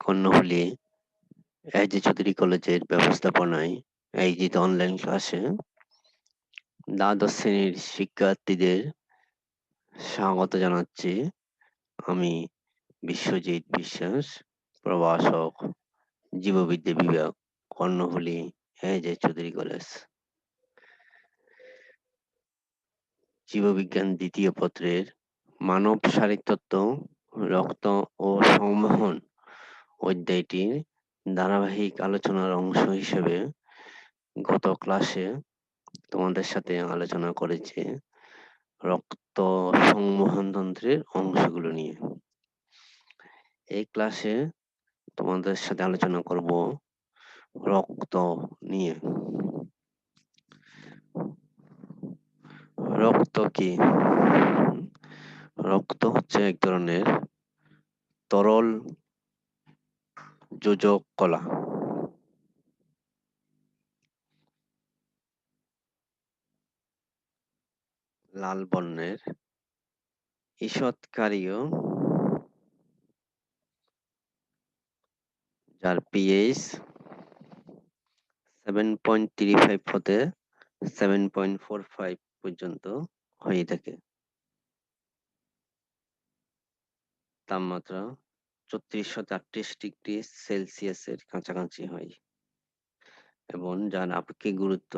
কর্ণফুলী যে চৌধুরী কলেজের ব্যবস্থাপনায় আয়োজিত অনলাইন ক্লাসে দ্বাদশ শ্রেণির শিক্ষার্থীদের স্বাগত জানাচ্ছি আমি বিশ্বজিৎ বিশ্বাস, প্রভাষক, জীববিদ্যা বিভাগ কর্ণফুলী যে চৌধুরী কলেজ। জীববিজ্ঞান দ্বিতীয় পত্রের মানব শারীরতত্ত্ব, রক্ত ও সংবহন অধ্যায়টির ধারাবাহিক আলোচনার অংশ হিসেবে গত ক্লাসে তোমাদের সাথে আলোচনা করেছে রক্ত সংবহন তন্ত্রের অংশগুলো নিয়ে। এই ক্লাসে তোমাদের সাথে আলোচনা করব রক্ত নিয়ে। রক্ত কি? রক্ত হচ্ছে এক ধরনের তরল যোজক কলা লাল বর্ণের ঈষৎকারীয় যার pH seven point three five হতে সেভেন পয়েন্ট ফোর ফাইভ পর্যন্ত হয়ে থাকে। তাপমাত্রা চৌত্রিশশো তেত্রিশ ডিগ্রি সেলসিয়াসের কাছাকাছি হয়। এবং যার আপেক্ষিক গুরুত্ব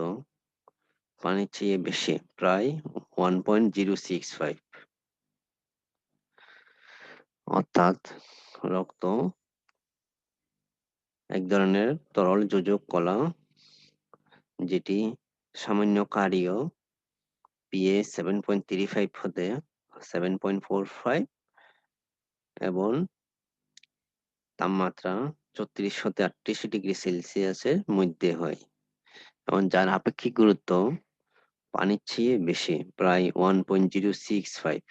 পানির চেয়ে বেশি, প্রায় one point zero six five অর্থাৎ রক্ত এক ধরনের তরল যোজক কলা, যেটি সামান্য কারীয় pH seven point three five হতে সেভেন পয়েন্ট ফোর ফাইভ এবং তাপমাত্রা চৌত্রিশশো তেত্রিশ ডিগ্রি সেলসিয়াসের মধ্যে হয়। এবং যার আপেক্ষিক গুরুত্ব পানির চেয়ে বেশি, প্রায় one point zero six five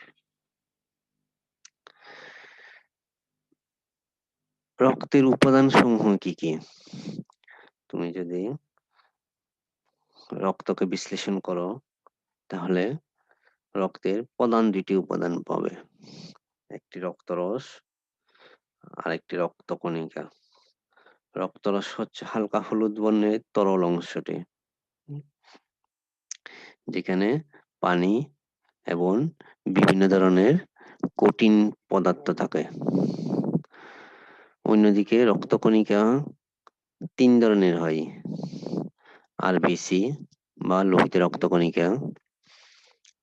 রক্তের উপাদান সমূহ কি কি? তুমি যদি রক্তকে বিশ্লেষণ করো, তাহলে রক্তের প্রধান দুটি উপাদান পাবে। একটি রক্তরস আর একটি রক্তকণিকা। রক্তরস হচ্ছে হালকা হলুদ বর্ণের তরল অংশটি। যেখানে পানি এবং বিভিন্ন ধরনের কঠিন পদার্থ থাকে। অন্যদিকে রক্তকণিকা তিন ধরনের হয়। আরবিসি বা লোহিত রক্তকণিকা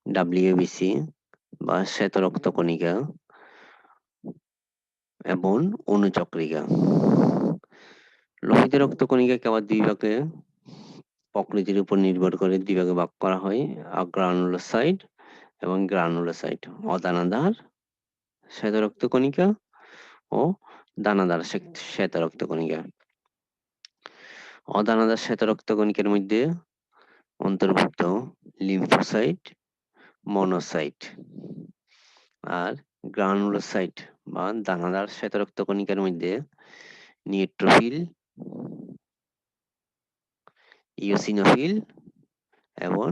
ডাব্লিউবিসি বা শ্বেত রক্তকণিকা। এবং অনুচক্রিকা। লোহিত রক্তকণিকাকে আবার দুই ভাগে প্রকৃতির উপর নির্ভর করে দুই ভাগে ভাগ করা হয় গ্রানুলোসাইট এবং গ্রানুলোসাইট। অদানাদার শ্বেত রক্তকণিকা ও দানাদার শ্বেত রক্তকণিকা অদানাদার শ্বেত রক্তকণিকার মধ্যে অন্তর্ভুক্ত লিম্ফোসাইট, মনোসাইট আর গ্রানুলোসাইট। বা দানাদার শ্বেত রক্তকণিকার মধ্যে নিউট্রোফিল ইওসিনোফিল এবং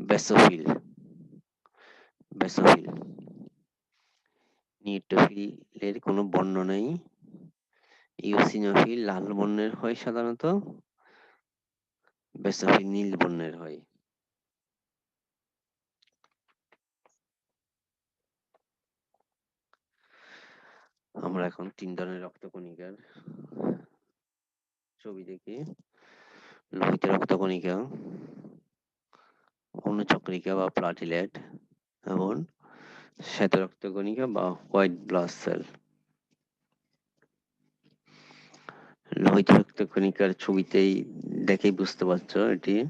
বেসোফিল বেসোফিল নিউট্রোফিলের কোনো বর্ণ নেই। ইওসিনোফিল লাল বর্ণের হয় সাধারণত বেসোফিল নীল বর্ণের হয়। আমরা এখন তিন ধরনের রক্তকণিকার। ছবি দেখি। লোহিত রক্তকণিকা, অনুচক্রিকা বা প্লাটিলেট এবং শ্বেত রক্তকণিকা বা হোয়াইট ব্লাড সেল। লোহিত রক্তকণিকার ছবিতেই দেখেই বুঝতে পারছ, এটি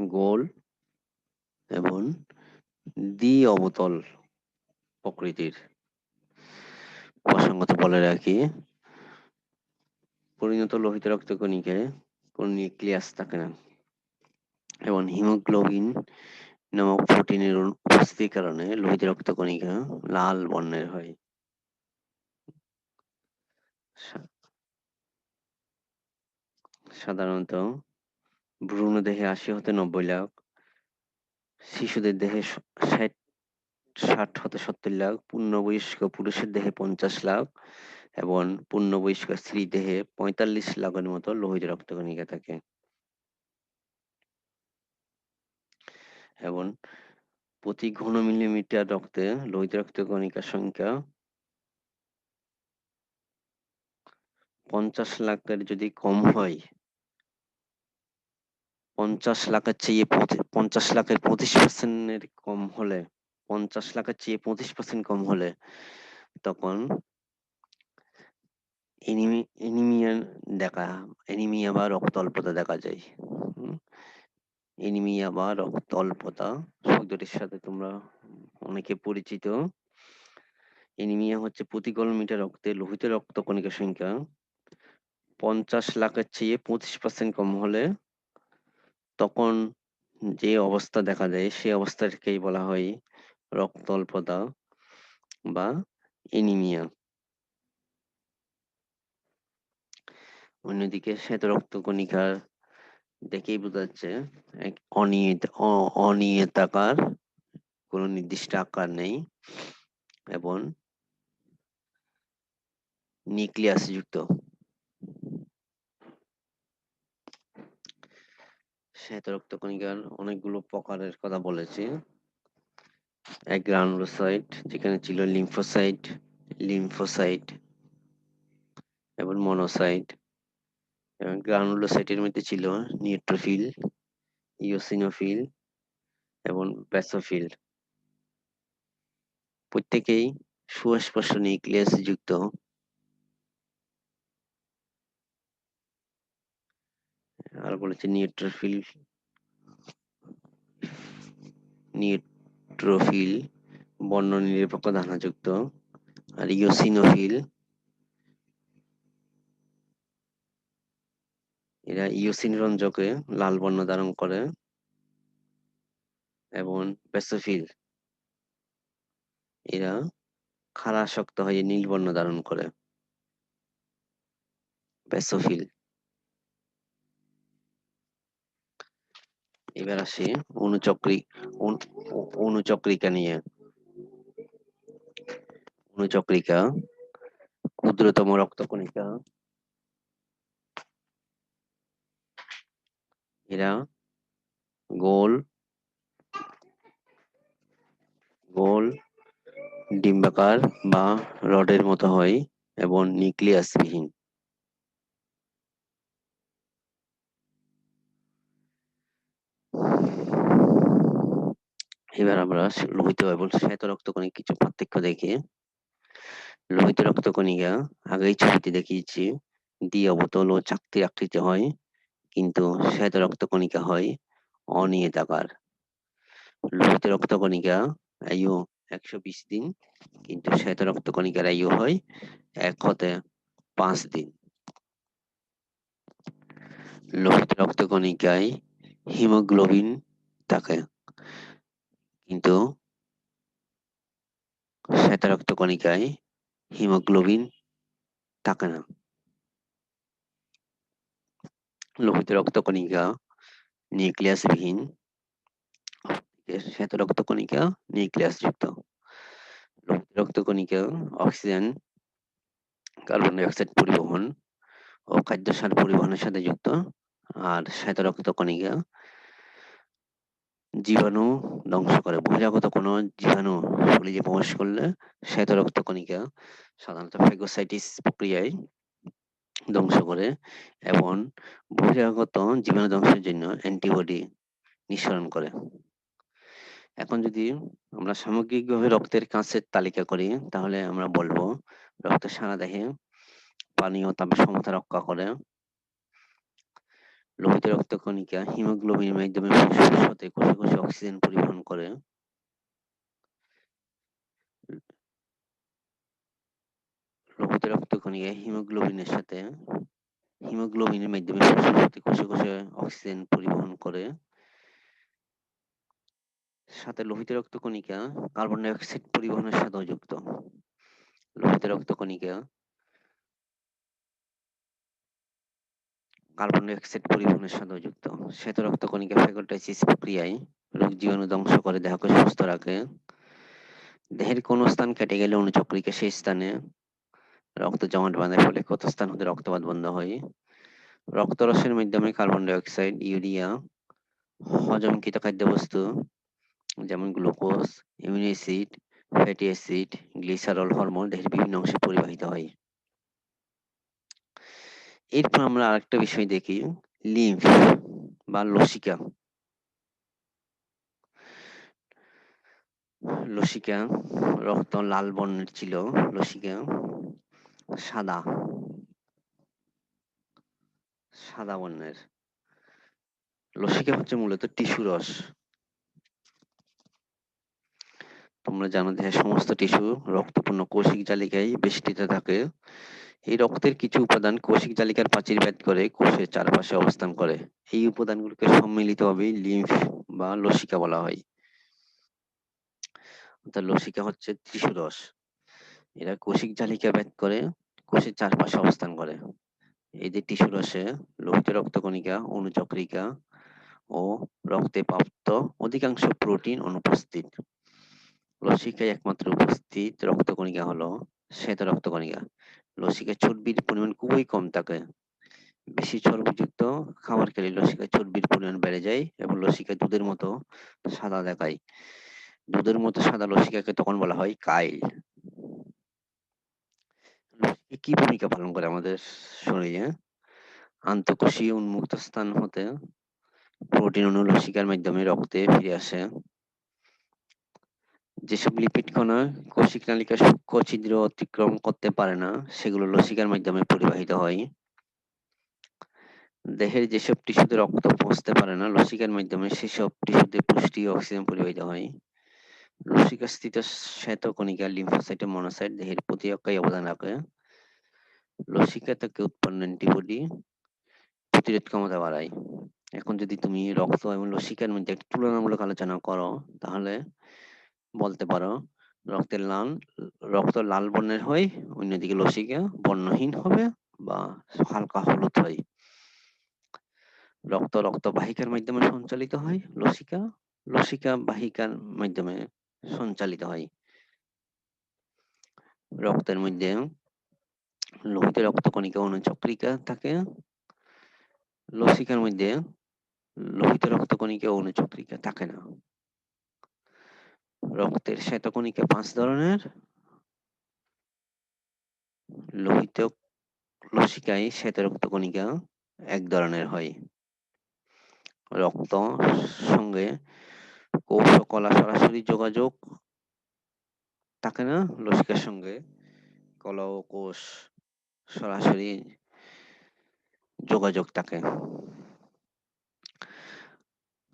গোল এবং দ্বি অবতল প্রকৃতির। প্রসঙ্গত বলে রাখি। পরিণত লোহিত রক্তকণিকায় কোন নিউক্লিয়াস থাকে না এবং হিমোগ্লোবিন নামক প্রোটিনের উপস্থিতির কারণে লোহিত রক্তকণিকা লাল বর্ণের হয়। সাধারণত ভ্রূণ দেহে আশি হতে নব্বই লাখ, শিশুদের দেহে ষাট ষাট হতে সত্তর লাখ, পূর্ণবয়স্ক পুরুষের দেহে পঞ্চাশ লাখ এবং পূর্ণবয়স্ক স্ত্রী দেহে পঁয়তাল্লিশ লাখের মতো লোহিত রক্তকণিকা থাকে। এবং প্রতি ঘন মিলিমিটার রক্তে লোহিত রক্তকণিকার সংখ্যা পঞ্চাশ লাখের যদি কম হয়, পঞ্চাশ লাখের চেয়ে পঞ্চাশ লাখের পঁচিশ পার্সেন্টের কম হলে পঞ্চাশ লাখের চেয়ে পঁচিশ পার্সেন্ট কম হলে তখন এনিমি- এনিমিয়া দেখা এনিমিয়া বা রক্ত অল্পতা দেখা যায়। এনিমিয়া বা রক্ত অল্পতা। শব্দটির সাথে তোমরা অনেকে পরিচিত। এনিমিয়া হচ্ছে প্রতি মিটার রক্তে, লোহিত রক্ত রক্তকণিকার সংখ্যা। পঞ্চাশ লাখের চেয়ে পঁচিশ পার্সেন্ট কম হলে তখন যে অবস্থা দেখা যায় সেই অবস্থাকেই বলা হয় রক্ত অল্পতা বা এনিমিয়া অন্যদিকে শ্বেত রক্তকণিকার দেখেই বোঝা যাচ্ছে এক অনিয়ত অনিয়তাকার কোনো নির্দিষ্ট আকার নেই এবং নিউক্লিয়াস যুক্ত। শ্বেত রক্তকণিকার অনেকগুলো প্রকারের কথা বলেছি। গ্রানুলোসাইট, যেখানে ছিল লিম্ফোসাইট লিম্ফোসাইট এবং মনোসাইট। এবং গ্রানুলোসাইটের মধ্যে ছিল নিউট্রোফিল ইওসিনোফিল এবং ব্যাসোফিল। প্রত্যেকেই সুস্পষ্ট নিউক্লিয়াস যুক্ত। আর বলেছে নিউট্রোফিল নিউট্রোফিল বর্ণ নিরপেক্ষ ধানাযুক্ত আর ইওসিনোফিল এরা ইওসিন রঞ্জকে লাল বর্ণ ধারণ করে এবং প্যাসোফিল এরা খাড়া শক্ত হয়ে নীল বর্ণ ধারণ করে। প্যাসোফিল এবার আসি, অনুচক্রি অনু- অনুচক্রিকা নিয়ে। অনুচক্রিকা, ক্ষুদ্রতম রক্তকণিকা। এরা গোল গোল, ডিম্বাকার বা রডের মতো হয় এবং নিউক্লিয়াসবিহীন। এবার আমরা লোহিত এবং শ্বেত রক্তকণিক কিছু পার্থক্য দেখি। লোহিত রক্তকণিকা আগেই ছবিতে দেখিয়েছি, দ্বি অবতল ও চাকতির আকৃতি হয়, কিন্তু শ্বেত রক্তকণিকা হয় অনিয়তাকার। লোহিত রক্তকণিকা আয়ু একশো বিশ দিন, কিন্তু শ্বেত রক্তকণিকার আয়ু হয় এক হতে পাঁচ দিন। লোহিত রক্তকণিকায় হিমোগ্লোবিন থাকে। কিন্তু শ্বেত রক্তকণিকায় হিমোগ্লোবিন থাকে না। লোহিত রক্তকণিকা নিউক্লিয়াসবিহীন শ্বেত রক্তকণিকা নিউক্লিয়াস যুক্ত লোহিত রক্তকণিকা অক্সিজেন, কার্বন ডাই অক্সাইড পরিবহন ও খাদ্য সার পরিবহনের সাথে যুক্ত। আর শ্বেত রক্তকণিকা জীবাণু ধ্বংস করে। বহিরাগত কোনো জীবাণু শরীরে প্রবেশ করলে শ্বেত রক্তকণিকা সাধারণত ফেগোসাইটিস প্রক্রিয়ায় ধ্বংস করে এবং বহিরাগত জীবাণু ধ্বংসের জন্য অ্যান্টিবডি নিঃসরণ করে। এখন যদি আমরা সামগ্রিকভাবে রক্তের কাঁচের তালিকা করি, তাহলে আমরা বলব রক্ত সারা দেহে পানি ও তাপের সমতা রক্ষা করে। লোহিত রক্তকণিকা হিমোগ্লোবিনের মাধ্যমে ফুসফুস কোষে কোষে অক্সিজেন পরিবহন করে। লোহিত রক্তকণিকা হিমোগ্লোবিনের সাথে হিমোগ্লোবিনের মাধ্যমে ফুসফুস হতে কোষে কোষে অক্সিজেন পরিবহন করে। সাথে লোহিত রক্তকণিকা কার্বন ডাই অক্সাইড পরিবহনের সাথেও যুক্ত। লোহিত রক্তকণিকা কার্বন ডাই অক্সাইড পরিবহনের সাথে যুক্ত। শ্বেত রক্তকণিকা ফ্যাগোটাইসিস প্রক্রিয়ায় রোগ জীবাণু ধ্বংস করে, দেহকে সুস্থ রাখে। দেহের কোন স্থান কেটে গেলে অনুচক্রিকা সেই স্থানে রক্ত জমাট বাঁধার ফলে কত স্থান হতে রক্তপাত বন্ধ হয়। রক্তরসের মাধ্যমে কার্বন ডাই অক্সাইড ইউরিয়া, হজমকৃত খাদ্যবস্তু যেমন glucose acid, fatty acid, glycerol hormone দেহের বিভিন্ন অংশে পরিবাহিত হয়। এরপর আমরা আরেকটা বিষয় দেখি লিম্ফ বা লসিকা। লসিকা, রক্ত লাল বর্ণের ছিল, লসিকা সাদা। সাদা বর্ণের। লসিকা হচ্ছে মূলত টিস্যু রস। তোমরা জানো দেহের সমস্ত টিস্যু রক্তপূর্ণ কৌশিক জালিকায় বেষ্টিত থাকে। এই রক্তের কিছু উপাদান কৌশিক জালিকার প্রাচীর ভেদ করে কোষের চারপাশে অবস্থান করে। এই উপাদানগুলোকে সম্মিলিতভাবে লিম্ফ বা লসিকা বলা হয়। অর্থাৎ লসিকা হচ্ছে টিস্যু রস এরা কৌশিক জালিকা ভেদ করে কোষের চারপাশে অবস্থান করে। যে টিস্যু রসে লোহিত রক্তকণিকা, অনুচক্রিকা ও রক্তে প্রাপ্ত অধিকাংশ প্রোটিন অনুপস্থিত। লসিকায় একমাত্র উপস্থিত রক্তকণিকা হলো শ্বেত রক্তকণিকা। লসিকায় চর্বির পরিমাণ খুবই কম থাকে। বেশি চর্বিযুক্ত খাবার খেলে লসিকায় চর্বির পরিমাণ বেড়ে যায় এবং লসিকায় দুধের মতো সাদা দেখায়। দুধের মতো সাদা লসিকাকে তখন বলা হয় কাইল। কি ভূমিকা পালন করে আমাদের শরীরে? আন্তঃকোষীয় উন্মুক্ত স্থান হতে প্রোটিন অণু লসিকার মাধ্যমে রক্তে ফিরে আসে। যেসব লিপিড কণা কোষিক নালিকা সূক্ষ্ম ছিদ্র অতিক্রম করতে পারে না, সেগুলো লসিকার মাধ্যমে পরিবাহিত হয়। দেহের যেসব টিস্যুতে রক্ত পৌঁছতে পারে না, লসিকার মাধ্যমে সেসব টিস্যুতে পুষ্টি অক্সিজেন পরিবাহিত হয়। লসিকা স্থিত শ্বেত কণিকা লিম্ফোসাইট মনোসাইট দেহের প্রতিরক্ষায় অবদান রাখে। লসিকা থেকে উৎপন্ন অ্যান্টিবডি প্রতিরোধ ক্ষমতা বাড়ায়। এখন যদি তুমি রক্ত এবং লসিকার মধ্যে একটা তুলনামূলক আলোচনা করো, তাহলে বলতে পারো রক্তের লাল, রক্ত লাল বর্ণের হয় অন্যদিকে লসিকা বর্ণহীন হবে বা হালকা হলুদ হয় রক্ত রক্ত বাহিকার মাধ্যমে সঞ্চালিত হয়, লসিকা লসিকা বাহিকার মাধ্যমে সঞ্চালিত হয়। রক্তের মধ্যে লোহিত রক্ত রক্তকণিকা অনুচক্রিকা থাকে। লসিকার মধ্যে লোহিত রক্ত রক্তকণিকা অনুচক্রিকা থাকে না। রক্তের শ্বেতকণিকা পাঁচ ধরনের। লোহিত লসিকায় শ্বেত রক্তকণিকা এক ধরনের হয়। রক্ত সঙ্গে কোষ কলা সরাসরি যোগাযোগ থাকে না? লসিকার সঙ্গে কলা ও কোষ সরাসরি যোগাযোগ থাকে।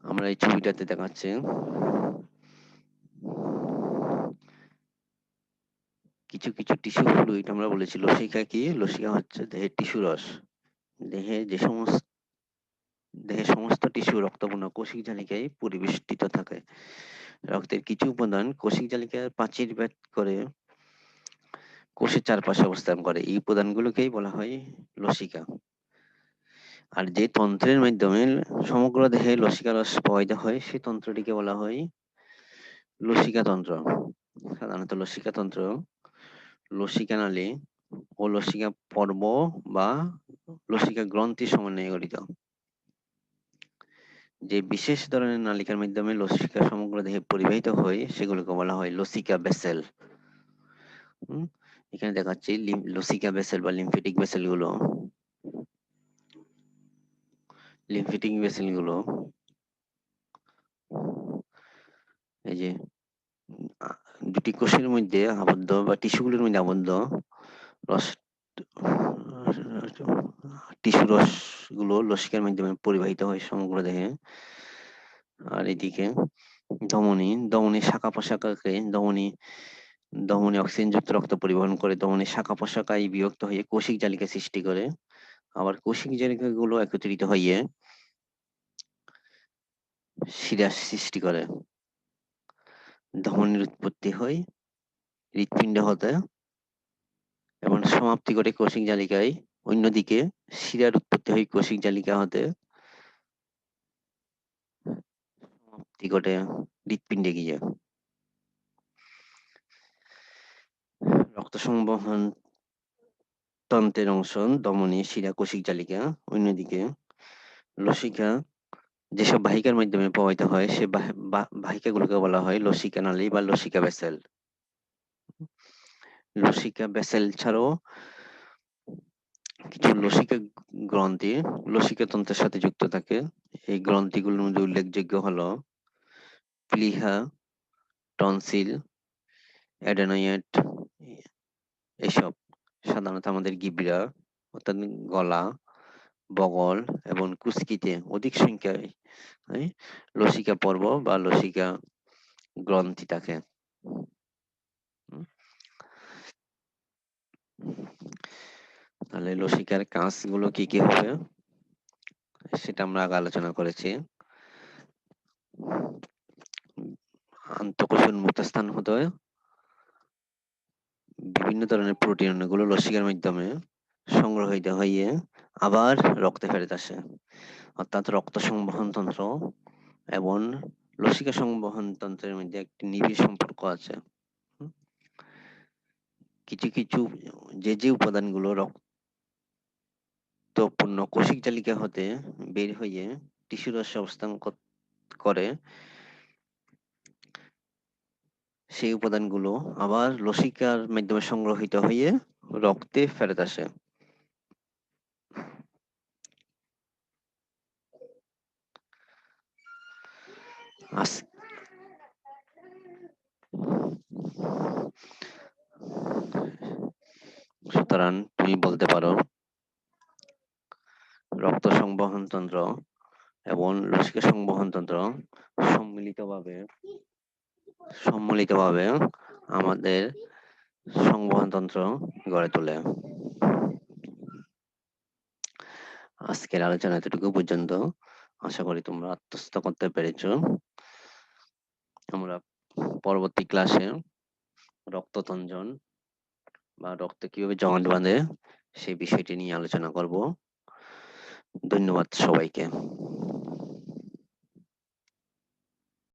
আমরা এই ছবিটাতে দেখাচ্ছি। কিছু কিছু টিস্যু ফ্লুইড আমরা বলেছি। লসিকা কি? লসিকা হচ্ছে দেহের টিস্যু রস। দেহে যে সমস্ত, দেহের সমস্ত টিস্যু রক্তপূর্ণ কোষিক জালিকায় পরিবেষ্টিত থাকে। রক্তের কিছু উপাদান কোষিক জালিকার প্রাচীর ভেদ করে কোষের চারপাশে অবস্থান করে। এই উপাদানগুলোকেই বলা হয় লসিকা। আর যে তন্ত্রের মাধ্যমে সমগ্র দেহে লসিকা রস প্রবাহিত হয়, সেই তন্ত্রটিকে বলা হয় লসিকা তন্ত্র। সাধারণত লসিকা তন্ত্র লসিকা নালী ও লসিকা পর্ব বা লসিকা গ্রন্থি সমন্বয়ে গঠিত। যে বিশেষ ধরনের নালিকার মাধ্যমে লসিকা সমগ্র দেহে পরিবাহিত হয় সেগুলোকে বলা হয় লসিকা বেসেল এখানে দেখাচ্ছি লসিকা বেসেল বা লিম্ফেটিক বেসেলগুলো লিম্ফেটিক বেসেলগুলো এই যে দুটি কোষের মধ্যে আবদ্ধ বা টিস্যুগুলোর মধ্যে আবদ্ধ রস, টিস্যু রসগুলো লসিকার মাধ্যমে পরিবাহিত হয় সমগ্র দেহে। আর এদিকে ধমনী ধমনী শাখা প্রশাখাকে ধমনী ধমনী অক্সিজেনযুক্ত রক্ত পরিবহন করে ধমনী শাখা প্রশাখায় বিভক্ত হয়ে কৌশিক জালিকা সৃষ্টি করে। আবার কৌশিক জালিকা গুলো একত্রিত হয়ে শিরা সৃষ্টি করে। ধমনীর উৎপত্তি হয়, হৃৎপিণ্ড হতে এবং সমাপ্তি ঘটে কৌশিক জালিকায়। অন্যদিকে শিরার উৎপত্তি হয় কৌশিক জালিকা হতে। সমাপ্তি ঘটে হৃৎপিণ্ডে গিয়ে। রক্ত সংবহন তন্ত্রের অংশ, ধমনী, শিরা, কোষিক জালিকা। অন্যদিকে লসিকা যেসব বাহিকার মাধ্যমে প্রবাহিত হয়, সে বাহিকাগুলোকে বলা হয় লসিকা নালী বা লসিকা ভেসেল। লসিকা ভেসেল ছাড়াও কিছু লসিকা গ্রন্থি, লসিকা তন্ত্রের সাথে যুক্ত থাকে। এই গ্রন্থিগুলোর মধ্যে উল্লেখযোগ্য হলো প্লিহা, টনসিল অ্যাডেনোয়েট এসব। সাধারণত আমাদের গিবরা, অর্থাৎ গলা বগল এবং কুস্কিতে অধিক সংখ্যায় হ্যাঁ, লসিকা পর্ব বা লসিকা গ্রন্থি থাকে। তাহলে লসিকার কাজগুলো কি কি হবে? সেটা আমরা আগে আলোচনা করেছি। আন্তঃকোষ উন্মুক্ত স্থান হতে বিভিন্ন ধরনের প্রোটিনগুলো লসিকার মাধ্যমে সংগ্রহিত হয়ে আবার রক্তে ফেরত আসে। অর্থাৎ রক্ত সংবহন তন্ত্র এবং লসিকা সংবহন তন্ত্রের মধ্যে একটি নিবিড় সম্পর্ক আছে। কিছু কিছু যে যে উপাদানগুলো রক্তপূর্ণ কোষিক জালিকা হতে বের হয়ে টিস্যু রসে অবস্থান করে, সেই উপাদানগুলো আবার লসিকার মাধ্যমে সংগ্রহিত হয়ে রক্তে ফেরত আসে। আস- সুতরাং তুমি বলতে পারো, রক্ত সংবহন তন্ত্র এবং লসিকা সংবহন তন্ত্র সম্মিলিতভাবে সম্মিলিতভাবে আমাদের সংবহন তন্ত্র গড়ে তোলে। আজকের আলোচনা এতটুকু পর্যন্ত। আশা করি তোমরা আত্মস্থ করতে পেরেছ। আমরা পরবর্তী ক্লাসে রক্ততঞ্জন বা রক্ত কীভাবে জমাট বাঁধে সেই বিষয়টি নিয়ে আলোচনা করব। ধন্যবাদ সবাইকে।